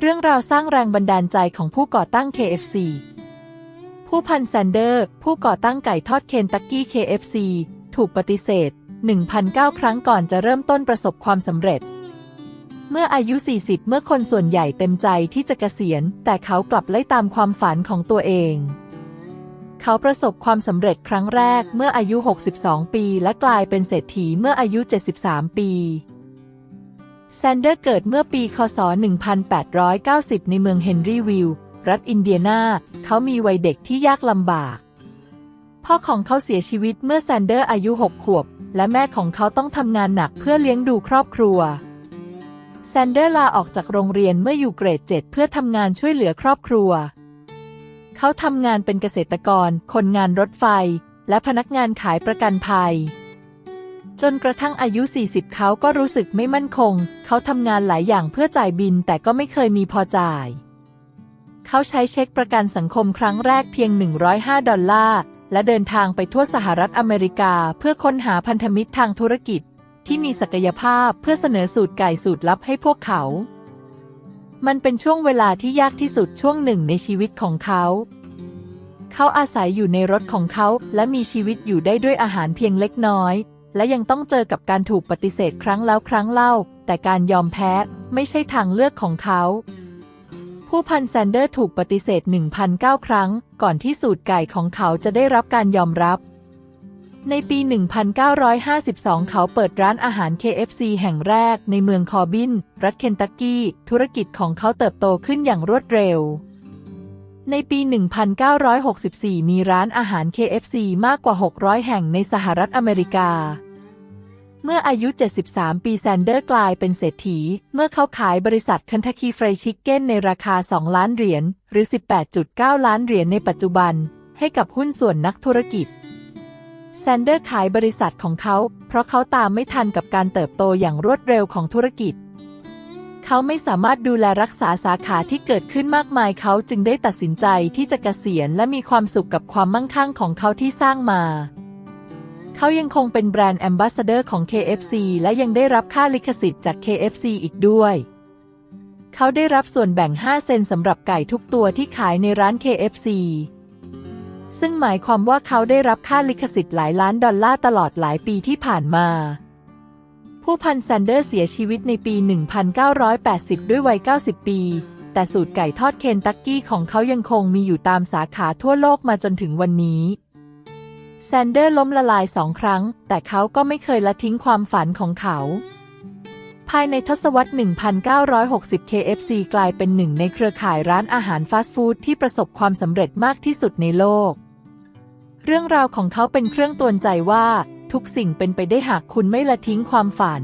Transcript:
เรื่องราวสร้างแรงบันดาลใจของผู้ก่อตั้ง KFC ผู้พันแซนเดอร์ ผู้ก่อตั้งไก่ทอดเคนตักกี้ KFC ถูกปฏิเสธ 1,009 ครั้งก่อนจะเริ่มต้นประสบความสำเร็จ เมื่ออายุ 40 เมื่อคนส่วนใหญ่เต็มใจที่จะเกษียณ แต่เขากลับไล่ตามความฝันของตัวเอง เขาประสบความสำเร็จครั้งแรกเมื่ออายุ 62 ปี และกลายเป็นเศรษฐีเมื่ออายุ 73 ปี แซนเดอร์เกิดเมื่อปี คศ 1890 ในเมืองเฮนรีวิลล์รัฐอินเดียนา เขามีวัยเด็กที่ยากลำบาก พ่อของเขาเสียชีวิตเมื่อแซนเดอร์อายุ 6 ขวบ และแม่ของเขาต้องทำงานหนักเพื่อเลี้ยงดูครอบครัว แซนเดอร์ลาออกจากโรงเรียนเมื่ออยู่เกรด 7 เพื่อทำงานช่วยเหลือครอบครัว เขาทำงานเป็นเกษตรกร คนงานรถไฟ และพนักงานขายประกันภัย จนกระทั่งอายุ 40 เขาก็รู้สึกไม่มั่นคง เขาทำงานหลายอย่างเพื่อจ่ายบินแต่ก็ไม่เคยมีพอจ่าย เขาใช้เช็คประกันสังคมครั้งแรกเพียง 105 ดอลลาร์ และเดินทางไปทั่วสหรัฐอเมริกา เพื่อค้นหาพันธมิตรทางธุรกิจ ที่มีศักยภาพเพื่อเสนอสูตรไก่สูตรลับให้พวกเขา มันเป็นช่วงเวลาที่ยากที่สุดช่วงหนึ่งในชีวิตของเขาเขาอาศัยอยู่ในรถของเขาและมีชีวิตอยู่ได้ด้วยอาหารเพียงเล็กน้อย และยังต้องเจอกับการถูกปฏิเสธครั้งแล้วครั้งเล่า แต่การยอมแพ้ไม่ใช่ทางเลือกของเขา ผู้พันแซนเดอร์ถูกปฏิเสธ 1,009 ครั้ง ก่อนที่สูตรไก่ของเขาจะได้รับการยอมรับ ในปี 1952 เขาเปิดร้านอาหาร KFC แห่งแรกในเมืองคอร์บิน รัฐเคนตักกี้ ธุรกิจของเขาเติบโตขึ้นอย่างรวดเร็วในปี 1964 มีร้านอาหาร KFC มากกว่า 600 แห่งในสหรัฐอเมริกา เมื่ออายุ 73 ปีแซนเดอร์กลายเป็นเศรษฐี เมื่อเขาขายบริษัท Kentucky Fried Chicken ในราคา 2 ล้านเหรียญหรือ 18.9 ล้านเหรียญในปัจจุบัน ให้กับหุ้นส่วนนักธุรกิจแซนเดอร์ขายบริษัทของเขา เพราะเขาตามไม่ทันกับการเติบโตอย่างรวดเร็วของธุรกิจ เขาไม่สามารถดูแลรักษาสาขาที่เกิดขึ้นมากมายเขาจึงได้ตัดสินใจที่จะเกษียณและมีความสุขกับความมั่งคั่งของเขาที่สร้างมา เขายังคงเป็นแบรนด์แอมบาสเดอร์ของ KFC และยังได้รับค่าลิขสิทธิ์จาก KFC อีกด้วย เขาได้รับส่วนแบ่ง 5 เซนสำหรับไก่ทุกตัวที่ขายในร้าน KFC ซึ่งหมายความว่าเขาได้รับค่าลิขสิทธิ์หลายล้านดอลลาร์ตลอดหลายปีที่ผ่านมา ผู้พันแซนเดอร์เสียชีวิตในปี 1980 ด้วยวัย 90 ปี แต่สูตรไก่ทอดเคนตักกี้ของเขายังคงมีอยู่ตามสาขาทั่วโลกมาจนถึงวันนี้ แซนเดอร์ล้มละลายสองครั้ง แต่เขาก็ไม่เคยละทิ้งความฝันของเขา ภายในทศวรรษ 1960 KFC กลายเป็นหนึ่งในเครือข่ายร้านอาหารฟาสต์ฟู้ดที่ประสบความสำเร็จมากที่สุดในโลก เรื่องราวของเขาเป็นเครื่องตวนใจว่า ทุกสิ่งเป็นไปได้หากคุณไม่ละทิ้งความฝัน